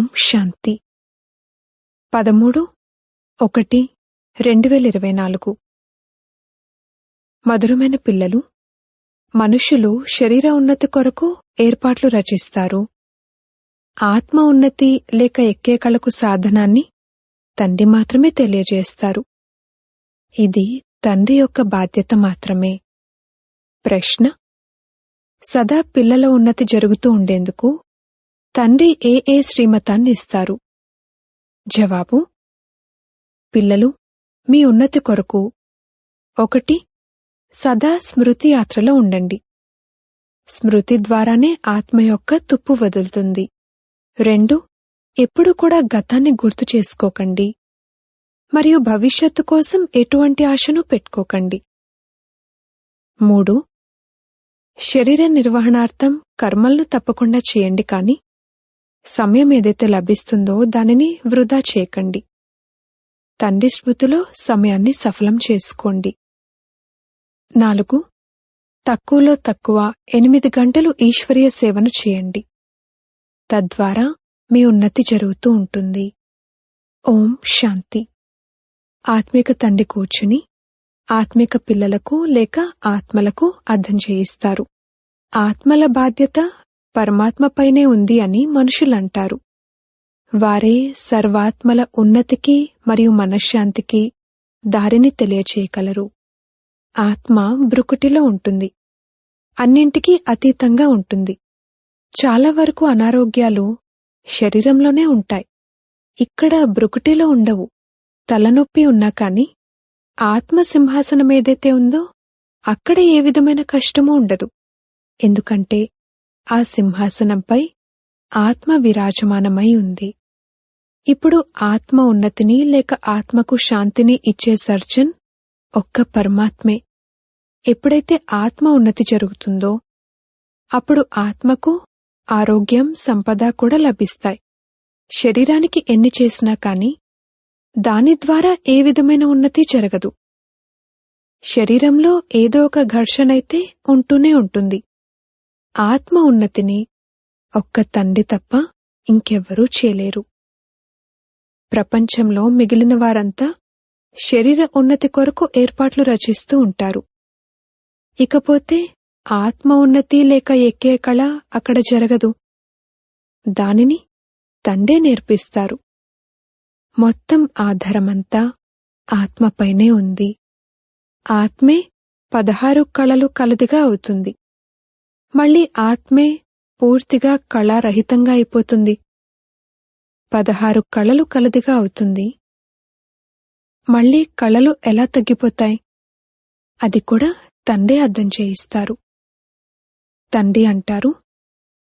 ఓం శాంతి. పదమూడు ఒకటి రెండు వేల ఇరవై నాలుగు. మధురమైన పిల్లలు మనుషులు శరీర ఉన్నతి కొరకు ఏర్పాట్లు రచిస్తారు. ఆత్మ ఉన్నతి లేక ఎక్కే కళకు సాధనాన్ని తండ్రి మాత్రమే తెలియజేస్తారు. ఇది తండ్రి యొక్క బాధ్యత మాత్రమే. ప్రశ్న సదా పిల్లల ఉన్నతి జరుగుతూ ఉండేందుకు తండ్రి ఏ ఏ శ్రీమతాన్ని ఇస్తారు? జవాబు పిల్లలు మీ ఉన్నతి కొరకు. ఒకటి సదా స్మృతి యాత్రలో ఉండండి. స్మృతి ద్వారానే ఆత్మ యొక్క తుప్పు వదులుతుంది. రెండు ఎప్పుడు కూడా గతాన్ని గుర్తు చేసుకోకండి. మరియు భవిష్యత్తు కోసం ఎటువంటి ఆశను పెట్టుకోకండి. మూడు శరీర నిర్వహణార్థం కర్మలను తప్పకుండా చేయండి కానీ సమయం ఏదైతే లభిస్తుందో దానిని వృధా చేయకండి. తండ్రి స్మృతిలో సమయాన్ని సఫలం చేసుకోండి. నాలుగు. తక్కువలో తక్కువ ఎనిమిది గంటలు ఈశ్వరీయ సేవను చేయండి. తద్వారా మీ ఉన్నతి జరుగుతూ ఉంటుంది. ఓం శాంతి. ఆత్మిక తండ్రి కూర్చుని ఆత్మిక పిల్లలకు లేక ఆత్మలకు అర్థం చేయిస్తారు. ఆత్మల బాధ్యత పరమాత్మపైనే ఉంది అని మనుషులంటారు. వారే సర్వాత్మల ఉన్నతికి మరియు మనశ్శాంతికి దారిని తెలియచేయగలరు. ఆత్మ బ్రుకుటిలో ఉంటుంది. అన్నింటికీ అతీతంగా ఉంటుంది. చాలా వరకు అనారోగ్యాలు శరీరంలోనే ఉంటాయి. ఇక్కడ బ్రుకుటిలో ఉండవు. తలనొప్పి ఉన్నా కాని ఆత్మ సింహాసనం ఏదైతే ఉందో అక్కడ ఏ విధమైన కష్టమూ ఉండదు. ఎందుకంటే ఆ సింహాసనంపై ఆత్మ విరాజమానమై ఉంది. ఇప్పుడు ఆత్మ ఉన్నతిని లేక ఆత్మకు శాంతిని ఇచ్చే సర్జన్ ఒక్క పరమాత్మే. ఎప్పుడైతే ఆత్మ ఉన్నతి జరుగుతుందో అప్పుడు ఆత్మకు ఆరోగ్యం సంపద కూడా లభిస్తాయి. శరీరానికి ఎన్ని చేసినా కాని దాని ద్వారా ఏ విధమైన ఉన్నతి జరగదు. శరీరంలో ఏదో ఒక ఘర్షణైతే ఉంటూనే ఉంటుంది. ఆత్మ ఉన్నతిని ఒక్క తండ్రి తప్ప ఇంకెవ్వరూ చేయలేరు. ప్రపంచంలో మిగిలిన వారంతా శరీర ఉన్నతి కొరకు ఏర్పాట్లు రచిస్తూ ఉంటారు. ఇకపోతే ఆత్మ ఉన్నతి లేక ఎక్కే కళ అక్కడ జరగదు. దానిని తండే నేర్పిస్తారు. మొత్తం ఆధారమంతా ఆత్మపైనే ఉంది. ఆత్మే పదహారు కళలు కలదిగా అవుతుంది. మళ్ళీ ఆత్మే పూర్తిగా కళారహితంగా అయిపోతుంది. పదహారు కళలు కలదిగా అవుతుంది. మళ్ళీ కళలు ఎలా తగ్గిపోతాయి? అది కూడా తండ్రి అర్థం చేయిస్తారు. తండ్రి అంటారు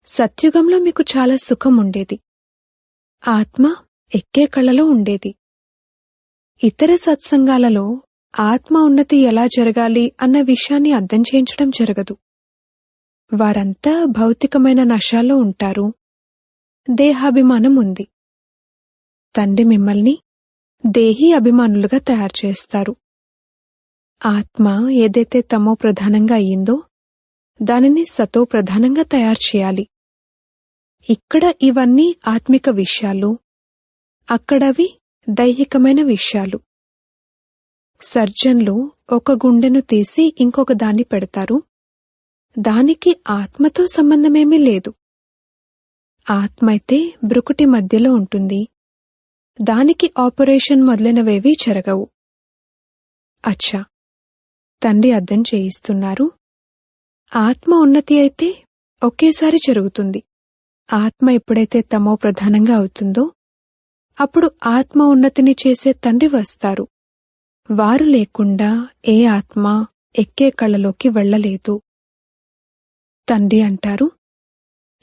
సత్యుగంలో మీకు చాలా సుఖం ఉండేది. ఆత్మ ఎక్కే కళలో ఉండేది. ఇతర సత్సంగాలలో ఆత్మ ఉన్నతి ఎలా జరగాలి అన్న విషయాన్ని అర్థం చేయించడం జరగదు. వారంతా భౌతికమైన నశాల్లో ఉంటారు. దేహాభిమానం ఉంది. తండ్రి మిమ్మల్ని దేహీ అభిమానులుగా తయారు చేస్తారు. ఆత్మ ఏదైతే తమో ప్రధానంగా అయ్యిందో దానిని సతో ప్రధానంగా తయారు చేయాలి. ఇక్కడ ఇవన్నీ ఆత్మిక విషయాలు. అక్కడవి దైహికమైన విషయాలు. సర్జన్లు ఒక గుండెను తీసి ఇంకొక దాన్ని పెడతారు. దానికి ఆత్మతో సంబంధమేమీ లేదు. ఆత్మ అయితే బ్రుకుటి మధ్యలో ఉంటుంది. దానికి ఆపరేషన్ మొదలైనవేవీ జరగవు. అచ్చా! తండ్రి అర్థం చేయిస్తున్నారు. ఆత్మ ఉన్నతి అయితే ఒకేసారి జరుగుతుంది. ఆత్మ ఎప్పుడైతే తమో ప్రధానంగా అవుతుందో అప్పుడు ఆత్మ ఉన్నతిని చేసే తండ్రి వస్తారు. వారు లేకుండా ఏ ఆత్మ ఎక్కే కళ్ళలోకి వెళ్ళలేదు తండ్రి అంటారు.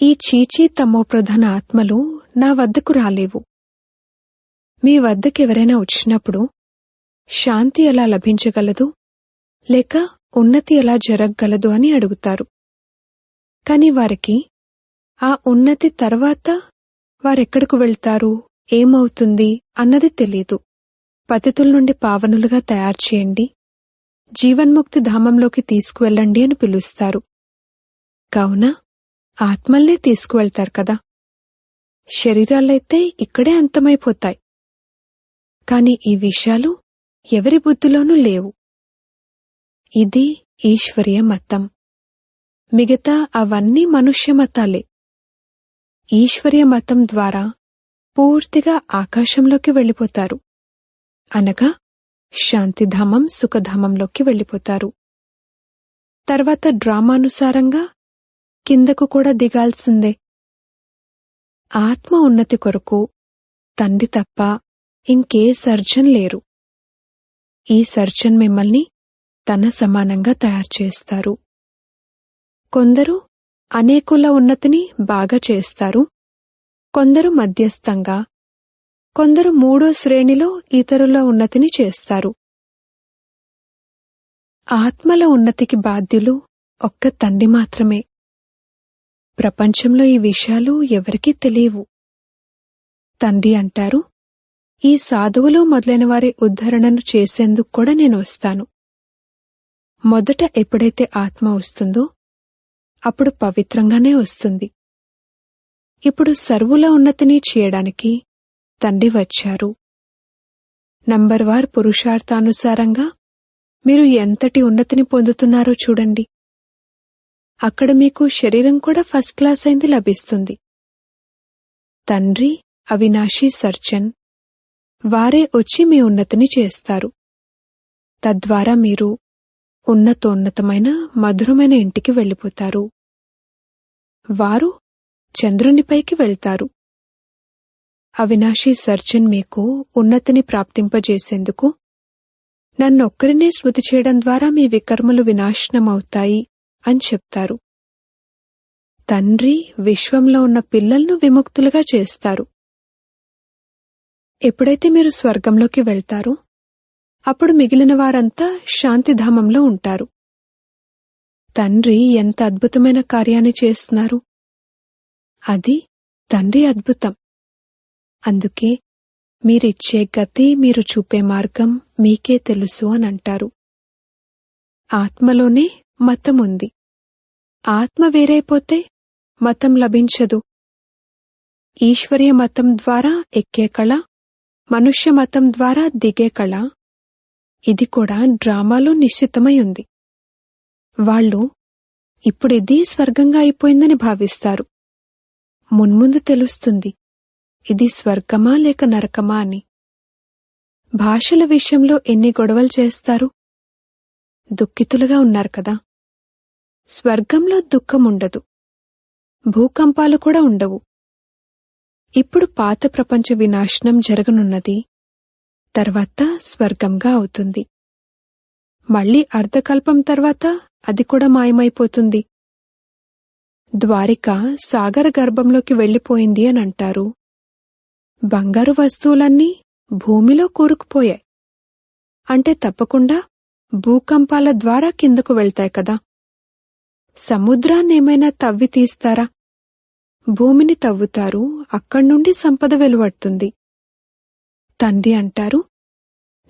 ఈ చీచీ తమో ప్రధాన ఆత్మలు నా వద్దకు రాలేవు. మీ వద్దకెవరైనా వచ్చినప్పుడు శాంతి ఎలా లభించగలదు? లేక ఉన్నతి ఎలా జరగగలదు అని అడుగుతారు. కాని వారికి ఆ ఉన్నతి తర్వాత వారెక్కడకు వెళ్తారు? ఏమవుతుంది అన్నది తెలీదు. పతితుల నుండి పావనులుగా తయారు చేయండి. జీవన్ముక్తి ధామంలోకి తీసుకువెళ్ళండి అని పిలుస్తారు. కావున ఆత్మల్నే తీసుకువెళ్తారు కదా. శరీరాలైతే ఇక్కడే అంతమైపోతాయి. కాని ఈ విషయాలు ఎవరి బుద్ధిలోనూ లేవు. ఇది ఈశ్వరీయ మతం. మిగతా అవన్నీ మనుష్య మతాలే. ఈశ్వరీయ మతం ద్వారా పూర్తిగా ఆకాశంలోకి వెళ్ళిపోతారు. అనగా శాంతిధామం సుఖధామంలోకి వెళ్ళిపోతారు. తర్వాత డ్రామానుసారంగా కిందకు కూడా దిగాల్సిందే. ఆత్మ ఉన్నతి కొరకు తండ్రి తప్ప ఇంకే సర్జన్ లేరు. ఈ సర్జన్ మిమ్మల్ని తన సమానంగా తయారు చేస్తారు. కొందరు అనేకుల ఉన్నతిని బాగా చేస్తారు. కొందరు మధ్యస్థంగా కొందరు మూడో శ్రేణిలో ఇతరుల ఉన్నతిని చేస్తారు. ఆత్మల ఉన్నతికి బాధ్యులు ఒక్క తండ్రి మాత్రమే. ప్రపంచంలో ఈ విషయాలు ఎవరికీ తెలియవు. తండ్రి అంటారు ఈ సాధువులు మొదలైన వారి ఉద్ధరణను చేసేందుకు కూడా నేను వస్తాను. మొదట ఎప్పుడైతే ఆత్మ వస్తుందో అప్పుడు పవిత్రంగానే వస్తుంది. ఇప్పుడు సర్వుల ఉన్నతిని చేయడానికి తండ్రి వచ్చారు. నంబర్ వార్ పురుషార్థానుసారంగా మీరు ఎంతటి ఉన్నతిని పొందుతున్నారో చూడండి. అక్కడ మీకు శరీరం కూడా ఫస్ట్ క్లాస్ అయింది లభిస్తుంది. తండ్రి అవినాశి సర్జన్ వారే వచ్చి మీ ఉన్నతిని చేస్తారు. తద్వారా మీరు ఉన్నతోన్నతమైన మధురమైన ఇంటికి వెళ్ళిపోతారు. వారు చంద్రునిపైకి వెళ్తారు. అవినాశి సర్జన్ మీకు ఉన్నతిని ప్రాప్తింపజేసేందుకు నన్నొక్కరినే స్మృతి చేయడం ద్వారా మీ వికర్మలు వినాశనమవుతాయి. అని చెప్తారు. తండ్రి విశ్వంలో ఉన్న పిల్లలను విముక్తులుగా చేస్తారు. ఎప్పుడైతే మీరు స్వర్గంలోకి వెళ్తారో అప్పుడు మిగిలిన వారంతా శాంతిధామంలో ఉంటారు. తండ్రి ఎంత అద్భుతమైన కార్యాన్ని చేస్తున్నారు. అది తండ్రి అద్భుతం. అందుకే మీరిచ్చే గతి మీరు చూపే మార్గం మీకే తెలుసు అని అంటారు. ఆత్మలోనే మతం ఉంది ఆత్మ వేరైపోతే మతం లభించదు. ఈశ్వరీయ మతం ద్వారా ఎక్కే కళ మనుష్య మతం ద్వారా దిగే కళ ఇది కూడా డ్రామాలో నిశ్చితమై ఉంది. వాళ్ళు ఇప్పుడిది స్వర్గంగా అయిపోయిందని భావిస్తారు. మున్ముందు తెలుస్తుంది ఇది స్వర్గమా లేక నరకమా అని. భాషల విషయంలో ఎన్ని గొడవలు చేస్తారు? దుఃఖితులుగా ఉన్నారు కదా. స్వర్గంలో దుఃఖముండదు. భూకంపాలు కూడా ఉండవు. ఇప్పుడు పాత ప్రపంచ వినాశనం జరగనున్నది. తర్వాత స్వర్గంగా అవుతుంది. మళ్ళీ అర్ధకల్పం తర్వాత అది కూడా మాయమైపోతుంది. ద్వారిక సాగర గర్భంలోకి వెళ్ళిపోయింది అని అంటారు. బంగారు వస్తువులన్నీ భూమిలో కూరుకుపోయాయి. అంటే తప్పకుండా భూకంపాల ద్వారా కిందకు వెళ్తాయి కదా. సముద్రాన్నేమైనా తవ్వి తీస్తారా? భూమిని తవ్వుతారు అక్కడ్నుండి సంపద వెలువడుతుంది. తండ్రి అంటారు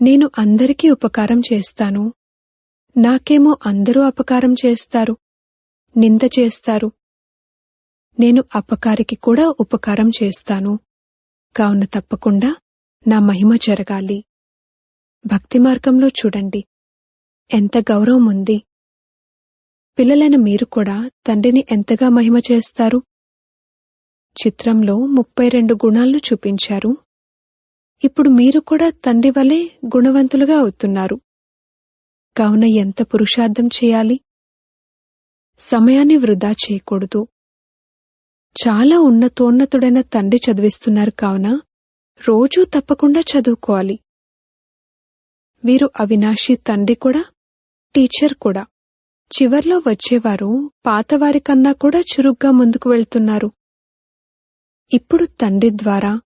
నేను అందరికీ ఉపకారం చేస్తాను. నాకేమో అందరూ అపకారం చేస్తారు. నింద చేస్తారు. నేను అపకారికి కూడా ఉపకారం చేస్తాను. కావున తప్పకుండా నా మహిమ జరగాలి. భక్తి మార్గంలో చూడండి. ఎంత గౌరవం ఉంది. పిల్లలైన మీరు కూడా తండ్రిని ఎంతగా మహిమ చేస్తారు? చిత్రంలో ముప్పై రెండు గుణాలను చూపించారు. ఇప్పుడు మీరు కూడా తండ్రి వలె గుణవంతులుగా అవుతున్నారు. కావున ఎంత పురుషార్థం చేయాలి? సమయాన్ని వృధా చేయకూడదు. చాలా ఉన్నతోన్నతుడైన తండ్రి చదివిస్తున్నారు కావున రోజూ తప్పకుండా చదువుకోవాలి. వీరు అవినాశి తండ్రి కూడా టీచర్ కూడా. చివర్లో వచ్చేవారు పాతవారి కన్నా కూడా చురుగ్గా ముందుకు వెళ్తున్నారు. ఇప్పుడు తండ్రి ద్వారా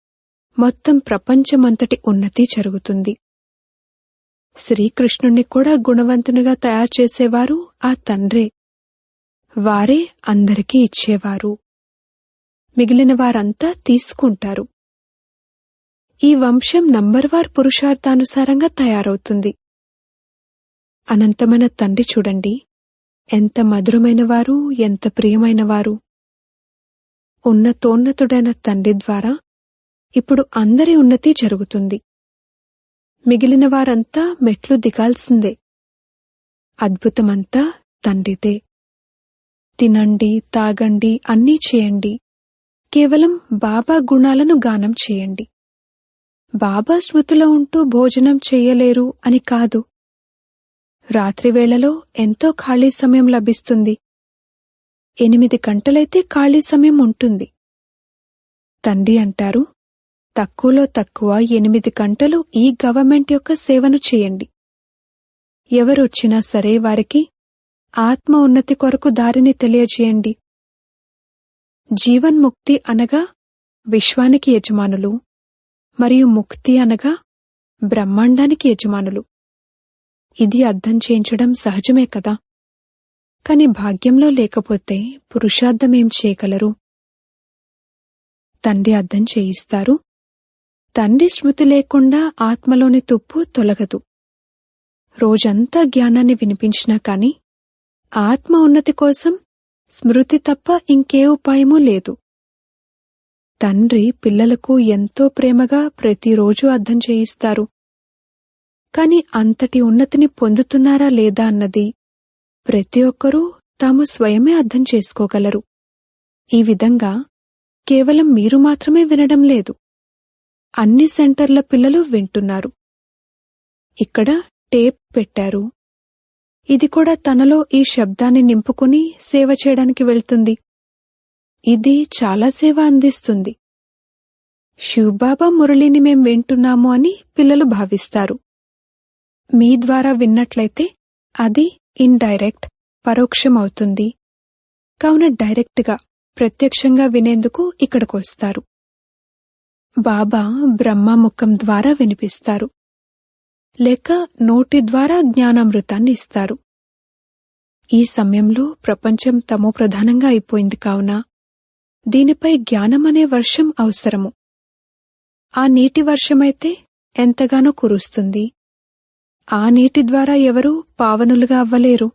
మొత్తం ప్రపంచమంతటి ఉన్నతి జరుగుతుంది. శ్రీకృష్ణుణ్ణి కూడా గుణవంతునిగా తయారు చేసేవారు ఆ తండ్రే. వారే అందరికీ ఇచ్చేవారు. మిగిలిన వారంతా తీసుకుంటారు. ఈ వంశం నంబర్వార్ పురుషార్థానుసారంగా తయారవుతుంది. అనంతమైన తండ్రి చూడండి. ఎంత మధురమైన వారు ఎంత ప్రియమైన వారు ఉన్నతోన్నతుడైన తండ్రి ద్వారా ఇప్పుడు అందరి ఉన్నతి జరుగుతుంది. మిగిలిన వారంతా మెట్లు దిగాల్సిందే. అద్భుతమంతా తండ్రిదే. తినండి తాగండి అన్నీ చేయండి. కేవలం బాబా గుణాలను గానం చేయండి. బాబా స్మృతిలో ఉంటూ భోజనం చేయలేరు అని కాదు. రాత్రివేళలో ఎంతో ఖాళీ సమయం లభిస్తుంది. ఎనిమిది గంటలైతే ఖాళీ సమయం ఉంటుంది. తండ్రి అంటారు తక్కువలో తక్కువ ఎనిమిది గంటలు ఈ గవర్నమెంట్ యొక్క సేవను చేయండి. ఎవరొచ్చినా సరే వారికి ఆత్మ ఉన్నతి కొరకు దారిని తెలియజేయండి. జీవన్ముక్తి అనగా విశ్వానికి యజమానులు మరియు ముక్తి అనగా బ్రహ్మాండానికి యజమానులు. ఇది అర్థం చేయించడం సహజమే కదా? కాని భాగ్యంలో లేకపోతే పురుషార్థమేం చేయగలరు? తండ్రి అర్థం చేయిస్తారు. తండ్రి స్మృతి లేకుండా ఆత్మలోని తుప్పు తొలగదు. రోజంతా జ్ఞానాన్ని వినిపించినా కాని ఆత్మ ఉన్నతి కోసం స్మృతి తప్ప ఇంకే ఉపాయమూ లేదు. తండ్రి పిల్లలకు ఎంతో ప్రేమగా ప్రతిరోజు అర్థం చేయిస్తారు. కాని అంతటి ఉన్నతిని పొందుతున్నారా లేదా అన్నది ప్రతి ఒక్కరూ తాము స్వయమే అర్థం చేసుకోగలరు. ఈ విధంగా కేవలం మీరు మాత్రమే వినడం లేదు. అన్ని సెంటర్ల పిల్లలు వింటున్నారు. ఇక్కడ టేప్ పెట్టారు. ఇది కూడా తనలో ఈ శబ్దాన్ని నింపుకుని సేవ చేయడానికి వెళ్తుంది. ఇది చాలా సేవ అందిస్తుంది. శివబాబా మురళిని మేం వింటున్నాము అని పిల్లలు భావిస్తారు. మీ ద్వారా విన్నట్లయితే అది ఇండైరెక్ట్ పరోక్షమవుతుంది. కావున డైరెక్ట్గా ప్రత్యక్షంగా వినేందుకు ఇక్కడికొస్తారు బాబా బ్రహ్మముఖం ద్వారా వినిపిస్తారు. లేక నోటి ద్వారా జ్ఞానామృతాన్ని ఇస్తారు. ఈ సమయంలో ప్రపంచం తమో ప్రధానంగా అయిపోయింది కావున దీనిపై జ్ఞానం అనే వర్షం అవసరము. ఆ నీటి వర్షమైతే ఎంతగానో కురుస్తుంది. ఆ నీటి ద్వారా ఎవరూ పావనులుగా అవ్వలేరు.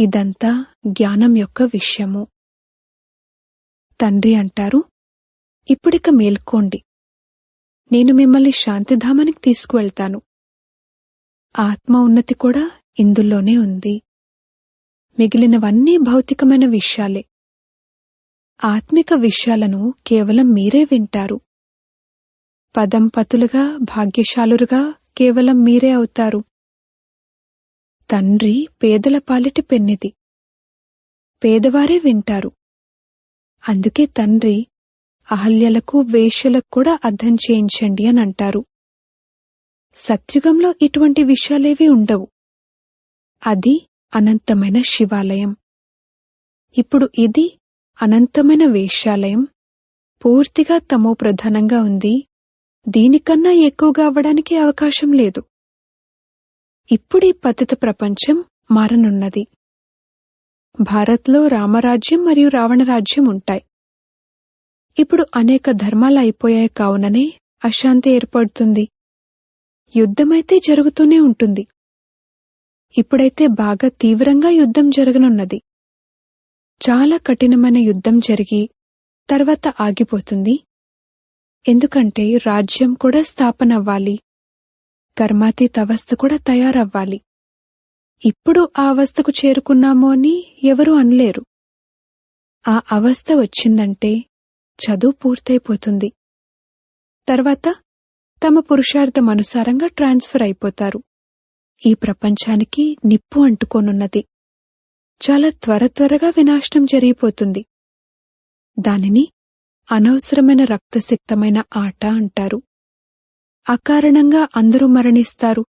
ఇదంతా జ్ఞానం యొక్క విషయము. తండ్రి అంటారు ఇప్పుడిక మేల్కోండి. నేను మిమ్మల్ని శాంతిధామానికి తీసుకువెళ్తాను. ఆత్మ ఉన్నతి కూడా ఇందులోనే ఉంది. మిగిలినవన్నీ భౌతికమైన విషయాలే. ఆత్మిక విషయాలను కేవలం మీరే వింటారు. పదంపతులుగా భాగ్యశాలురుగా కేవలం మీరే అవుతారు. తండ్రి పేదల పాలిటి పెన్నిది. పేదవారే వింటారు. అందుకే తండ్రి అహల్యలకు వేష్యలకు కూడా అర్థం చేయించండి అని అంటారు. సత్యుగంలో ఇటువంటి విషయాలేవీ ఉండవు. అది అనంతమైన శివాలయం. ఇప్పుడు ఇది అనంతమైన వేశ్యాలయం పూర్తిగా తమో ప్రధానంగా ఉంది. దీనికన్నా ఎక్కువగా అవ్వడానికి అవకాశం లేదు. ఇప్పుడీ పతిత ప్రపంచం మారనున్నది. భారత్లో రామరాజ్యం మరియు రావణరాజ్యం ఉంటాయి. ఇప్పుడు అనేక ధర్మాలు అయిపోయాయి కావుననే అశాంతి ఏర్పడుతుంది. యుద్ధమైతే జరుగుతూనే ఉంటుంది. ఇప్పుడైతే బాగా తీవ్రంగా యుద్ధం జరగనున్నది. చాలా కఠినమైన యుద్ధం జరిగి తర్వాత ఆగిపోతుంది. ఎందుకంటే రాజ్యం కూడా స్థాపన అవ్వాలి కర్మాతీత అవస్థ కూడా తయారవ్వాలి. ఇప్పుడు ఆ అవస్థకు చేరుకున్నామో అని ఎవరూ అనలేరు. ఆ అవస్థ వచ్చిందంటే చదువు పూర్తయిపోతుంది. తర్వాత తమ పురుషార్థం అనుసారంగా ట్రాన్స్ఫర్ అయిపోతారు. ఈ ప్రపంచానికి నిప్పు అంటుకోనున్నది. చాలా త్వర త్వరగా వినాశనం జరిగిపోతుంది. దానిని అనవసరమైన రక్తసిక్తమైన ఆట అంటారు. అకారణంగా అందరూ మరణిస్తారు.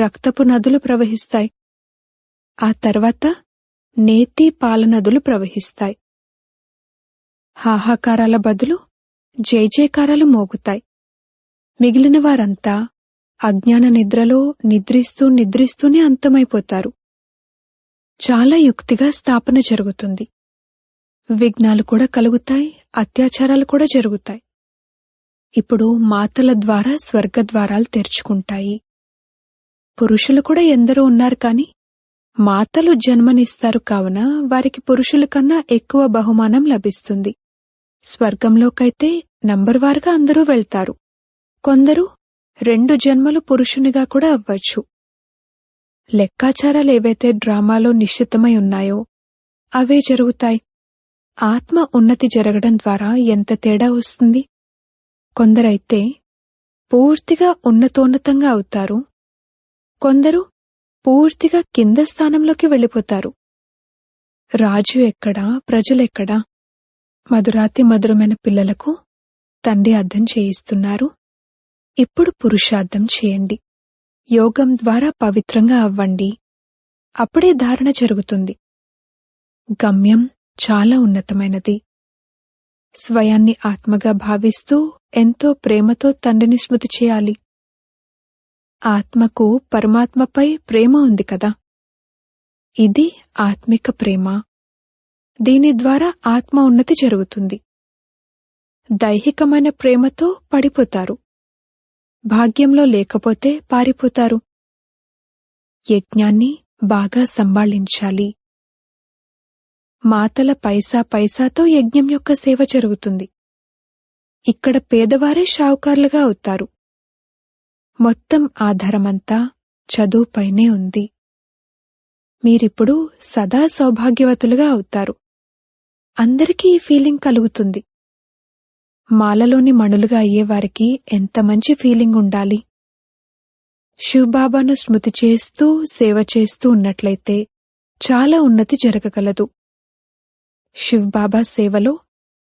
రక్తపు నదులు ప్రవహిస్తాయి. ఆ తర్వాత నేతి పాల నదులు ప్రవహిస్తాయి. హాహాకారాల బదులు జయజయకారాలు మోగుతాయి. మిగిలిన వారంతా అజ్ఞాన నిద్రలో నిద్రిస్తూ నిద్రిస్తూనే అంతమైపోతారు. చాలా యుక్తిగా స్థాపన జరుగుతుంది. విఘ్నాలు కూడా కలుగుతాయి అత్యాచారాలు కూడా జరుగుతాయి. ఇప్పుడు మాతల ద్వారా స్వర్గద్వారాలు తెరుచుకుంటాయి. పురుషులు కూడా ఎందరో ఉన్నారు కాని మాతలు జన్మనిస్తారు కావున వారికి పురుషుల కన్నా ఎక్కువ బహుమానం లభిస్తుంది. స్వర్గంలోకైతే నంబర్ వారుగా అందరూ వెళ్తారు. కొందరు రెండు జన్మలు పురుషునిగా కూడా అవ్వచ్చు. లెక్కాచారాలు ఏవైతే డ్రామాలో నిశ్చితమై ఉన్నాయో అవే జరుగుతాయి. ఆత్మ ఉన్నతి జరగడం ద్వారా ఎంత తేడా వస్తుంది? కొందరైతే పూర్తిగా ఉన్నతోన్నతంగా అవుతారు. కొందరు పూర్తిగా కింద స్థానంలోకి వెళ్ళిపోతారు. రాజు ఎక్కడా? ప్రజలెక్కడా మధురాతి మధురమైన పిల్లలకు తండ్రి అర్థం చేయిస్తున్నారు. ఇప్పుడు పురుషార్థం చేయండి. యోగం ద్వారా పవిత్రంగా అవ్వండి. అప్పుడే ధారణ జరుగుతుంది. గమ్యం. చాలా ఉన్నతమైనది. స్వయాన్ని ఆత్మగా భావిస్తూ ఎంతో ప్రేమతో తండ్రిని స్మృతి చేయాలి. ఆత్మకు పరమాత్మపై ప్రేమ ఉంది కదా? ఇది ఆత్మిక ప్రేమ. దీని ద్వారా ఆత్మ ఉన్నతి జరుగుతుంది. దైహికమైన ప్రేమతో పడిపోతారు. భాగ్యంలో లేకపోతే పారిపోతారు. యజ్ఞాన్ని బాగా సంభాళించాలి. మాతల పైసా పైసాతో యజ్ఞం యొక్క సేవ జరుగుతుంది. ఇక్కడ పేదవారే షావుకారులుగా అవుతారు. మొత్తం ఆధారమంతా చదువుపైనే ఉంది. మీరిప్పుడు సదా సౌభాగ్యవతులుగా అవుతారు. అందరికీ ఈ ఫీలింగ్ కలుగుతుంది. మాలలోని మణులుగా అయ్యేవారికి ఎంత మంచి ఫీలింగ్ ఉండాలి. శివబాబాను స్మృతి చేస్తూ సేవ చేస్తూ ఉన్నట్లయితే చాలా ఉన్నతి జరగగలదు. శివ్బాబా సేవలో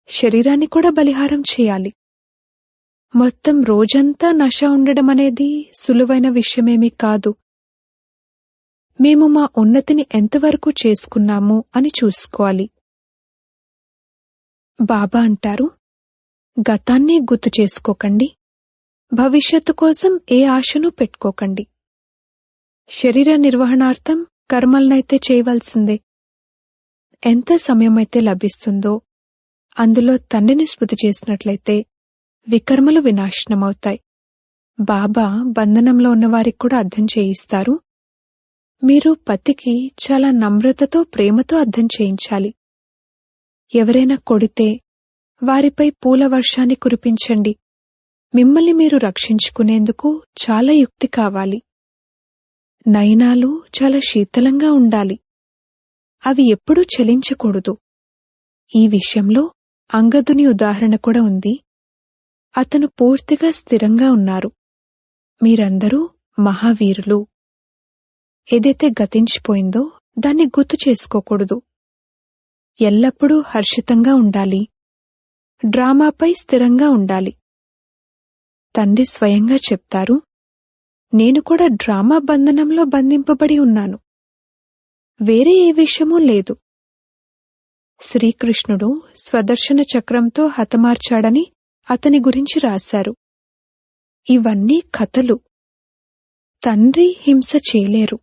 శరీరాన్ని కూడా బలిహారం చేయాలి. మొత్తం రోజంతా నష ఉండడం అనేది సులువైన విషయమేమీ కాదు. మేము మా ఉన్నతిని ఎంతవరకు చేసుకున్నాము అని చూసుకోవాలి. బాబా అంటారు గతాన్ని గుర్తు చేసుకోకండి. భవిష్యత్తు కోసం ఏ ఆశను పెట్టుకోకండి. శరీర నిర్వహణార్థం కర్మలనైతే చేయవలసిందే. ఎంత సమయమైతే లభిస్తుందో అందులో తండ్రిని స్మృతి చేసినట్లయితే వికర్మలు వినాశనమవుతాయి. బాబా బంధనంలో ఉన్నవారికి కూడా అర్థం చేయిస్తారు. మీరు పతికి చాలా నమ్రతతో ప్రేమతో అర్థం చేయించాలి. ఎవరైనా కొడితే వారిపై పూల వర్షాన్ని కురిపించండి. మిమ్మల్ని మీరు రక్షించుకునేందుకు చాలా యుక్తి కావాలి. నయనాలు చాలా శీతలంగా ఉండాలి. అవి ఎప్పుడూ చలించకూడదు. ఈ విషయంలో అంగదుని ఉదాహరణ కూడా ఉంది. అతను పూర్తిగా స్థిరంగా ఉన్నారు. మీరందరూ మహావీరులు. ఏదైతే గతించిపోయిందో దాన్ని గుర్తు చేసుకోకూడదు. ఎల్లప్పుడూ హర్షితంగా ఉండాలి. డ్రామాపై స్థిరంగా ఉండాలి. తండ్రి స్వయంగా చెప్తారు నేను కూడా డ్రామా బంధనంలో బంధింపబడి ఉన్నాను. వేరే ఏ విషయమూ లేదు. శ్రీకృష్ణుడు స్వదర్శన చక్రంతో హతమార్చాడని అతని గురించి రాశారు. ఇవన్నీ కథలు. తండ్రి హింస చేయలేరు.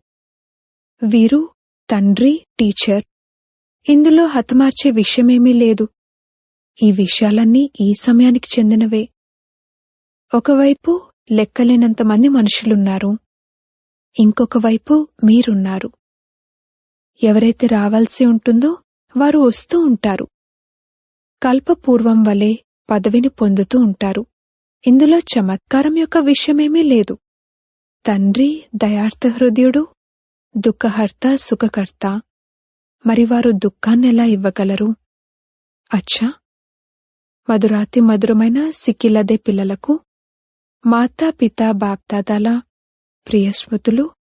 వీరు తండ్రి టీచర్. ఇందులో హతమార్చే విషయమేమీ లేదు. ఈ విషయాలన్నీ ఈ సమయానికి చెందినవే. ఒకవైపు లెక్కలేనంతమంది మనుషులున్నారు. ఇంకొక వైపు మీరున్నారు. ఎవరైతే రావాల్సి ఉంటుందో వారు వస్తూ ఉంటారు. కల్పపూర్వం వలె పదవిని పొందుతూ ఉంటారు. ఇందులో చమత్కారం యొక్క విషయమేమీ లేదు. తండ్రి దయార్థ హృదయుడు దుఃఖహర్త సుఖకర్త. మరి వారు దుఃఖాన్నెలా ఇవ్వగలరు? అచ్చా! మధురాతి మధురమైన సిక్కిలదే పిల్లలకు మాతా పితా బాప్దాదాల ప్రియస్మృతులు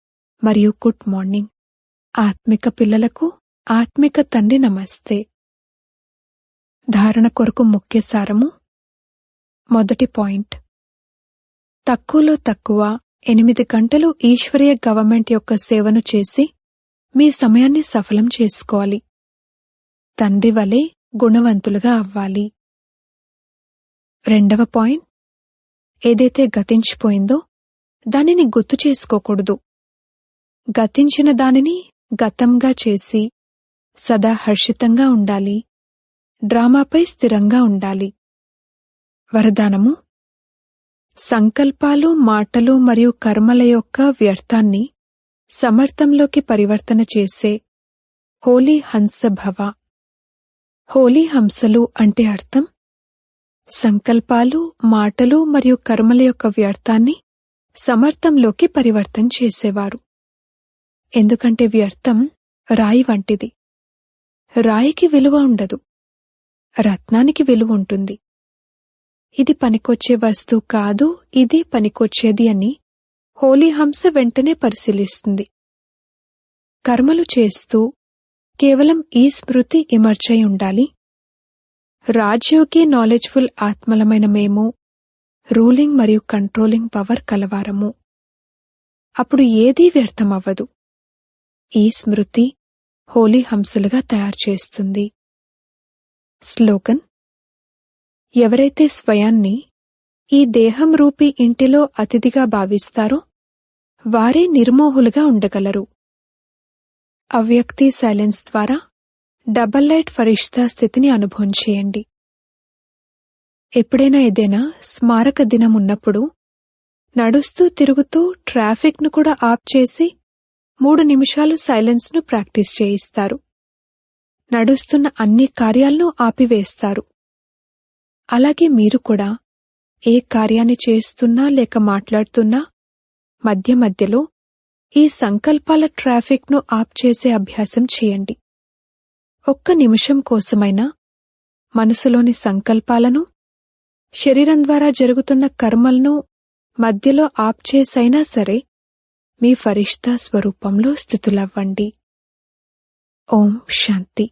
మరియు గుడ్ మార్నింగ్. ఆత్మిక పిల్లలకు ఆత్మిక తండ్రి నమస్తే. ధారణ కొరకు ముఖ్య సారము. మొదటి పాయింట్. తక్కువలో తక్కువ ఎనిమిది గంటలు ఈశ్వరీయ గవర్నమెంట్ యొక్క సేవను చేసి మీ సమయాన్ని సఫలం చేసుకోవాలి. తండ్రి వలె గుణవంతులుగా అవ్వాలి. రెండవ పాయింట్. ఏదైతే గతించిపోయిందో దానిని గుర్తు చేసుకోకూడదు. గతించిన దానిని గతంగా చేసి సదా హర్షితంగా ఉండాలి. డ్రామాపై స్థిరంగా ఉండాలి. వరదానము? సంకల్పాలు మాటలు మరియు కర్మల యొక్క వ్యర్థాన్ని సమర్థంలోకి పరివర్తన చేసే హోలీ హంసభవ. హోలీ హంసలు అంటే అర్థం? సంకల్పాలు మాటలు మరియు కర్మల యొక్క వ్యర్థాన్ని సమర్థంలోకి పరివర్తన చేసేవారు. ఎందుకంటే వ్యర్థం రాయి వంటిది. రాయికి విలువ ఉండదు. రత్నానికి విలువ ఉంటుంది. ఇది పనికొచ్చే వస్తువు కాదు ఇది పనికొచ్చేది అని హోలీ హంస వెంటనే పరిశీలిస్తుంది. కర్మలు చేస్తూ కేవలం ఈ స్మృతి ఇమర్చై ఉండాలి. రాజ్యోగి నాలెడ్జ్ఫుల్ ఆత్మలమైన మేము రూలింగ్ మరియు కంట్రోలింగ్ పవర్ కలవారము. అప్పుడు ఏదీ వ్యర్థమవ్వదు. ఈ స్మృతి హోలీ హంసలుగా తయారు చేస్తుంది. స్లోగన్ ఎవరైతే స్వయాన్ని ఈ దేహం రూపీ ఇంటిలో అతిథిగా భావిస్తారో వారే నిర్మోహులుగా ఉండగలరు. అవ్యక్తి సైలెన్స్ ద్వారా డబల్ లైట్ ఫరిష్తా స్థితిని అనుభవం చేయండి. ఎప్పుడైనా ఏదైనా స్మారక దినం ఉన్నప్పుడు నడుస్తూ తిరుగుతూ ట్రాఫిక్ను కూడా ఆప్ చేసి మూడు నిమిషాలు సైలెన్స్ను ప్రాక్టీస్ చేయిస్తారు. నడుస్తున్న అన్ని కార్యాలను ఆపివేస్తారు. అలాగే మీరు కూడా. ఏ కార్యాన్ని చేస్తున్నా లేక మాట్లాడుతున్నా మధ్య మధ్యలో ఈ సంకల్పాల ట్రాఫిక్ను ఆప్ చేసే అభ్యాసం చేయండి. ఒక్క నిమిషం కోసమైనా మనసులోని సంకల్పాలను శరీరం ద్వారా జరుగుతున్న కర్మలను మధ్యలో ఆప్ చేసైనా సరే మీ ఫరిష్తా స్వరూపంలో స్థితులవ్వండి. ఓం శాంతి.